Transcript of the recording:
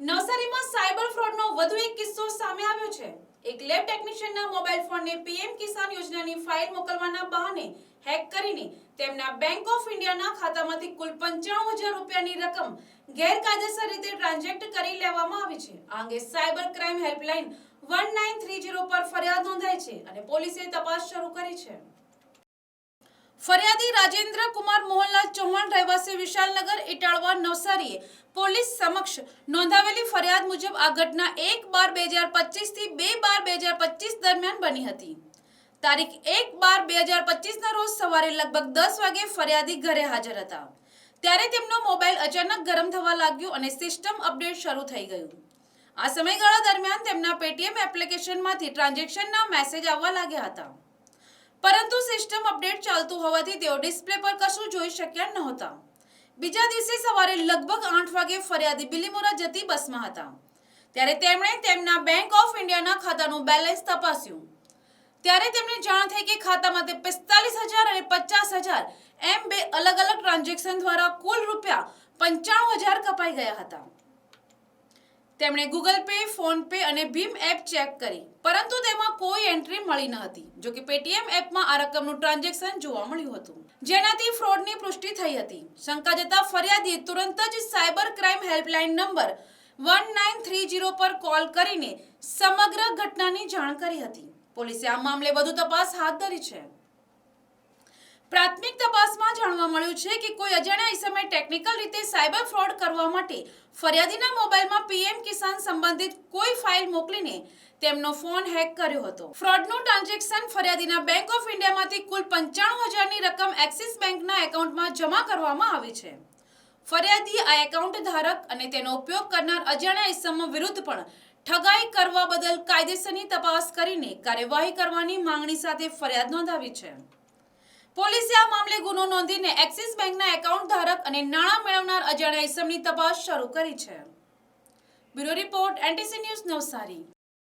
નવસારીમાં સાયબર ફ્રોડનો વધુ એક કિસ્સો સામે આવ્યો છે. એક લેબ ટેકનિશિયનના મોબાઈલ ફોનને પીએમ કિસાન યોજનાની ફાઇલ મોકલવાના બહાને હેક કરીને તેમના બેંક ઓફ ઇન્ડિયાના ખાતામાંથી કુલ પંચાણું હજાર રૂપિયાની રકમ ગેરકાયદેસર રીતે ટ્રાન્ઝેક્ટ કરી લેવામાં આવી છે. આ અંગે cyber crime helpline one nine three zero પર ફરિયાદ નોંધાઈ છે અને પોલીસે તપાસ શરૂ કરી છે. ફરિયાદી રાજેન્દ્ર કુમાર મોહનલાલ ચૌહાણ રહેવાસી વિશાલનગર ઇટાળવા નવસારીએ પોલીસ સમક્ષ નોંધાવેલી ફરિયાદ મુજબ આ ઘટના એક બાર બે હજાર પચીસથી બે બાર બે હજાર પચીસ દરમિયાન બની હતી. તારીખ એક બાર બે હજાર પચીસના રોજ સવારે લગભગ દસ વાગે ફરિયાદી ઘરે હાજર હતા. ત્યારે તેમનો મોબાઈલ અચાનક ગરમ થવા લાગ્યો અને સિસ્ટમ અપડેટ શરૂ થઈ ગયું. આ સમયગાળા દરમિયાન તેમના પેટીએમ એપ્લિકેશનમાંથી ટ્રાન્ઝેક્શનના મેસેજ આવવા લાગ્યા હતા. પરંતુ સિસ્ટમ અપડેટ ચાલતું હોવાથી તેઓ ડિસ્પ્લે પર કશું જોઈ શક્યા નહોતા. બીજા દિવસે સવારે લગભગ આઠ વાગે ફરિયાદી બિલીમોરા જતી બસમાં હતા. ત્યારે તેમણે તેમના બેંક ઓફ ઇન્ડિયાના ખાતાનું બેલેન્સ તપાસ્યું. ત્યારે તેમને જાણ થઈ કે ખાતામાં તે પિસ્તાલીસ હજાર અને પચાસ હજાર એમ બે અલગ અલગ ટ્રાન્ઝેક્શન દ્વારા કુલ રૂપિયા પંચાણું હજાર કપાઈ ગયા હતા. તેમણે ગૂગલ પે ફોન પે અને ભીમ એપ ચેક કરી. પરંતુ તેમાં કોઈ એન્ટ્રી મળી ન હતી, જો કે પેટીએમ એપમાં આ રકમનું ટ્રાન્ઝેક્શન જોવા મળ્યું હતું. જેનાથી ફ્રોડની પુષ્ટિ થઈ હતી. શંકા જતા ફરિયાદીએ તુરંત જ cyber crime helpline number one nine three zero પર કોલ કરીને સમગ્ર ઘટનાની જાણ કરી હતી. પોલીસે આ મામલે વધુ તપાસ હાથ ધરી છે. પ્રાથમિક તપાસમાં જાણવા મળ્યું છે કે કોઈ અજાણ્યા ઇસમે ટેકનિકલ રીતે સાયબર ફ્રોડ કરવા માટે ફરિયાદીના મોબાઈલમાં પીએમ કિસાન સંબંધિત કોઈ ફાઇલ મોકલીને તેમનો ફોન હેક કર્યો હતો. ફ્રોડનું ટ્રાન્ઝેક્શન ફરિયાદીના બેંક ઓફ ઇન્ડિયામાંથી કુલ પંચાણું હજારની રકમ એક્સિસ બેંકના એકાઉન્ટમાં જમા કરવામાં આવી છે. ફરિયાદી આ એકાઉન્ટ ધારક અને તેનો ઉપયોગ કરનાર અજાણ્યા ઇસમો વિરુદ્ધ પણ ઠગાઈ કરવા બદલ કાયદેસરની તપાસ કરીને કાર્યવાહી કરવાની માંગણી સાથે ફરિયાદ નોંધાવી છે. પોલીસે આ મામલે ગુનો નોંધીને એક્સિસ બેંકના એકાઉન્ટ ધારક અને નાણાં મેળવનાર અજાણ્યા ઇસમની તપાસ શરૂ કરી છે. Bureau report, NTC news Navsari.